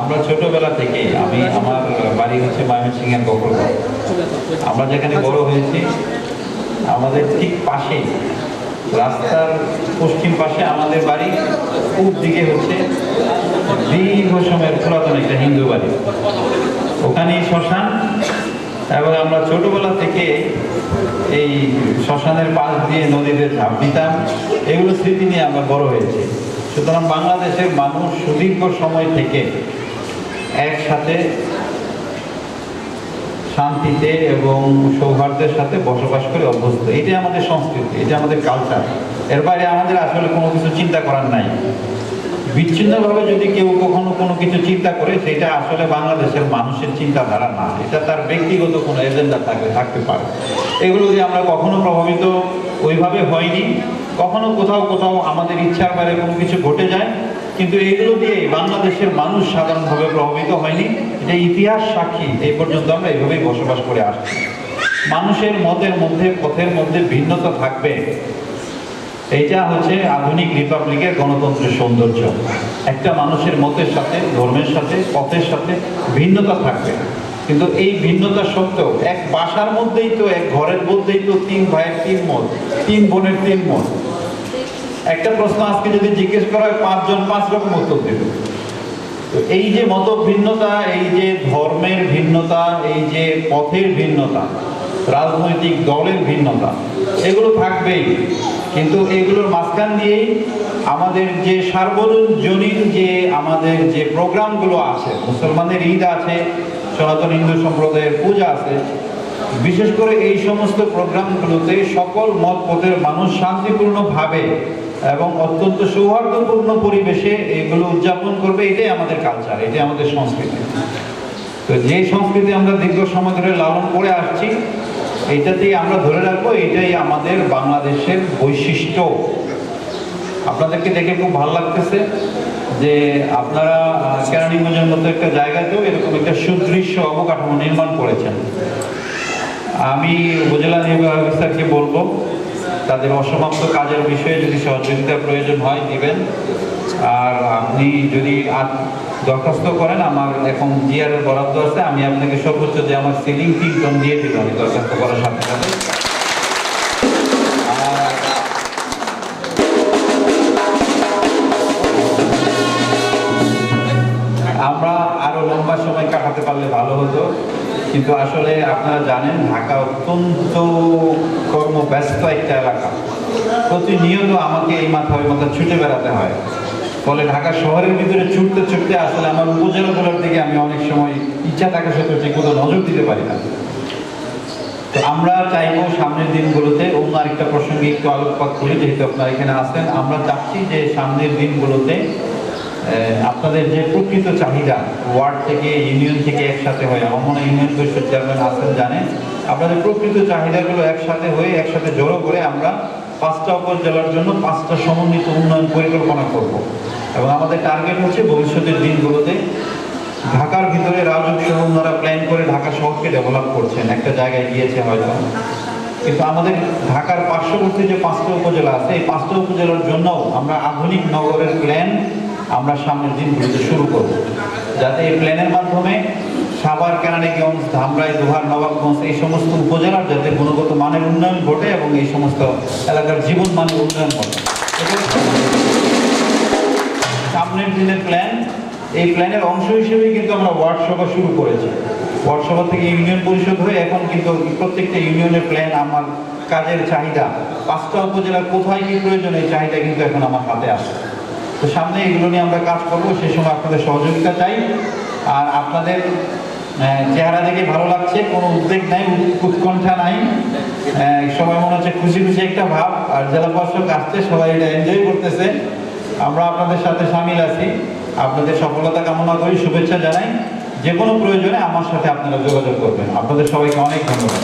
আমরা ছোটবেলা থেকে আমি আমার বাড়ি হচ্ছে ময়মনসিংহের বকরগঞ্জ আমরা যেখানে বড় হয়েছি, আমাদের ঠিক পাশে, রাস্তার পশ্চিম পাশে আমাদের বাড়ি, পূব দিকে হচ্ছে দীর্ঘ সময়ের পুরাতন একটা হিন্দু বাড়ি। ওখানেই শ্মশান, এবং আমরা ছোটবেলা থেকে এই শ্মশানের পাশ দিয়ে নদীতে ঝাঁপ দিতাম। এগুলো স্মৃতি নিয়ে আমরা বড় হয়েছি। সুতরাং বাংলাদেশের মানুষ সুদীর্ঘ সময় থেকে একসাথে শান্তিতে এবং সৌহার্দ্যের সাথে বসবাস করে অভ্যস্ত। এটাই আমাদের সংস্কৃতি এটা আমাদের কালচার এর বাইরে আমাদের আসলে কোনো কিছু চিন্তা করার নাই। বিচ্ছিন্নভাবে যদি কেউ কখনো কোনো কিছু চিন্তা করে, সেটা আসলে বাংলাদেশের মানুষের চিন্তাধারা না। এটা তার ব্যক্তিগত কোনো এজেন্ডা থাকবে থাকতে পারে। এগুলো দিয়ে আমরা কখনো প্রভাবিত ওইভাবে হয়নি কখনো কোথাও কোথাও আমাদের ইচ্ছার বাইরে কোনো কিছু ঘটে যায়, কিন্তু এগুলো দিয়ে বাংলাদেশের মানুষ সাধারণভাবে প্রভাবিত হয়নি। এটা ইতিহাস সাক্ষী, এই পর্যন্ত আমরা এইভাবেই বসবাস করে আসছি। মানুষের মতের মধ্যে, পথের মধ্যে ভিন্নতা থাকবে। এইটা হচ্ছে আধুনিক রিপাবলিকের গণতন্ত্রের সৌন্দর্য। একটা মানুষের মতের সাথে, ধর্মের সাথে, পথের সাথে ভিন্নতা থাকবে। কিন্তু এই ভিন্নতা সত্ত্বেও, এক বাসার মধ্যেই তো, এক ঘরের মধ্যেই তো তিন ভাইয়ের তিন মত, তিন বোনের তিন মত। একটা প্রশ্ন আজকে যদি জিজ্ঞেস করা হয়, পাঁচজন পাঁচ রকম উত্তর দেবে। তো এই যে মত ভিন্নতা এই যে ধর্মের ভিন্নতা, এই যে পথের ভিন্নতা, রাজনৈতিক দলের ভিন্নতা, এগুলো থাকবেই। কিন্তু এগুলোর মাঝখান দিয়েই আমাদের যে সার্বজনীন যে আমাদের যে প্রোগ্রামগুলো আছে, মুসলমানদের ঈদ আছে, সনাতন হিন্দু সম্প্রদায়ের পূজা আছে, বিশেষ করে এই সমস্ত প্রোগ্রামগুলোতে সকল মত পথের মানুষ শান্তিপূর্ণভাবে এবং অত্যন্ত সৌহার্দ্যপূর্ণ পরিবেশে এগুলো উদযাপন করবে, এটাই আমাদের কালচার এটাই আমাদের সংস্কৃতি। তো যে সংস্কৃতি আমরা দীর্ঘ সময় ধরে লালন করে আসছি এইটাতেই আমরা ধরে রাখব, এটাই আমাদের বাংলাদেশের বৈশিষ্ট্য। আপনাদেরকে দেখে খুব ভালো লাগতেছে যে আপনারা কেরানীগঞ্জের মতো একটা জায়গাতেও এরকম একটা সুদৃশ্য অবকাঠামো নির্মাণ করেছেন। আমি উপজেলা নির্বাহী অফিসারকে বলব তাদের অসমাপ্ত কাজের বিষয়ে যদি সহযোগিতার প্রয়োজন হয় দিবেন। আর আপনি যদি দরখাস্ত করেন, আমার এখন জিআর বরাদ্দ আছে, আমি আপনাকে সর্বোচ্চ যে আমার সিলিং তিন টন দিয়ে দিব আমি দরখাস্ত করার সাথে সাথে। আমরা আরও লম্বা সময় কাটাতে পারলে ভালো হতো। কিন্তু আসলে আপনারা জানেন, ঢাকা অত্যন্ত কর্মব্যস্ত একটা এলাকা। প্রতিনিয়ত আমাকে এই মাথা ওই মাথা ছুটে বেড়াতে হয়। ফলে ঢাকা শহরের ভিতরে ছুটতে ছুটতে আসলে আমার উপজেলাগুলোর দিকে আমি অনেক সময় ইচ্ছা থাকা সত্ত্বেও ঠিক মতো নজর দিতে পারি না। তো আমরা চাইব সামনের দিনগুলোতে অন্য আরেকটা প্রসঙ্গে একটু আলোকপাত করি, যেহেতু আপনারা এখানে আছেন। আমরা চাচ্ছি যে সামনের দিনগুলোতে আপনাদের যে প্রকৃত চাহিদা, ওয়ার্ড থেকে, ইউনিয়ন থেকে একসাথে হয়ে, আমার মনে ইউনিয়ন পরিষদ চেয়ারম্যান আছেন, জানেন। আপনাদের প্রকৃত চাহিদাগুলো একসাথে হয়ে, একসাথে জড়ো করে আমরা পাঁচটা উপজেলার জন্য পাঁচটা সমন্বিত উন্নয়ন পরিকল্পনা করব। এবং আমাদের টার্গেট হচ্ছে ভবিষ্যতের দিনগুলোতে ঢাকার ভিতরে রাজক সহ ওনারা প্ল্যান করে ঢাকা শহরকে ডেভেলপ করছেন। একটা জায়গায় গিয়েছে হয়তো। কিন্তু আমাদের ঢাকার পার্শ্ববর্তী যে পাঁচটা উপজেলা আছে, এই পাঁচটা উপজেলার জন্য আমরা আধুনিক নগরের প্ল্যান আমরা সামনের দিনগুলোতে শুরু করব। যাতে এই প্ল্যানের মাধ্যমে সাভার কেরানীগঞ্জ ধামরাই, দোহার, নবাবগঞ্জ এই সমস্ত উপজেলার যাতে গুণগত মানের উন্নয়ন ঘটে এবং এই সমস্ত এলাকার জীবন মানের উন্নয়ন ঘটে। সামনের দিনের প্ল্যান, এই প্ল্যানের অংশ হিসেবেই কিন্তু আমরা ওয়ার্ড সভা শুরু করেছি। ওয়ার্ড সভা থেকে ইউনিয়ন পরিষদ হয়ে এখন কিন্তু প্রত্যেকটা ইউনিয়নের প্ল্যান আমার কাজের চাহিদা। পাঁচটা উপজেলার কোথায় কি প্রয়োজন, এই চাহিদা কিন্তু এখন আমার হাতে আসে। তো সামনে এগুলো নিয়ে আমরা কাজ করব সেই সময় আপনাদের সহযোগিতা চাই। আর আপনাদের চেহারা দেখে ভালো লাগছে, কোনো উদ্বেগ নাই, উৎকণ্ঠা নাই। সবাই মনে হচ্ছে খুশি খুশি একটা ভাব। আর জেলা প্রশাসক আসছে, সবাই এটা এনজয় করতেছে। আমরা আপনাদের সাথে সামিল আছি। আপনাদের সফলতা কামনা করি, শুভেচ্ছা জানাই। যে কোনো প্রয়োজনে আমার সাথে আপনারা যোগাযোগ করবেন। আপনাদের সবাইকে অনেক ধন্যবাদ।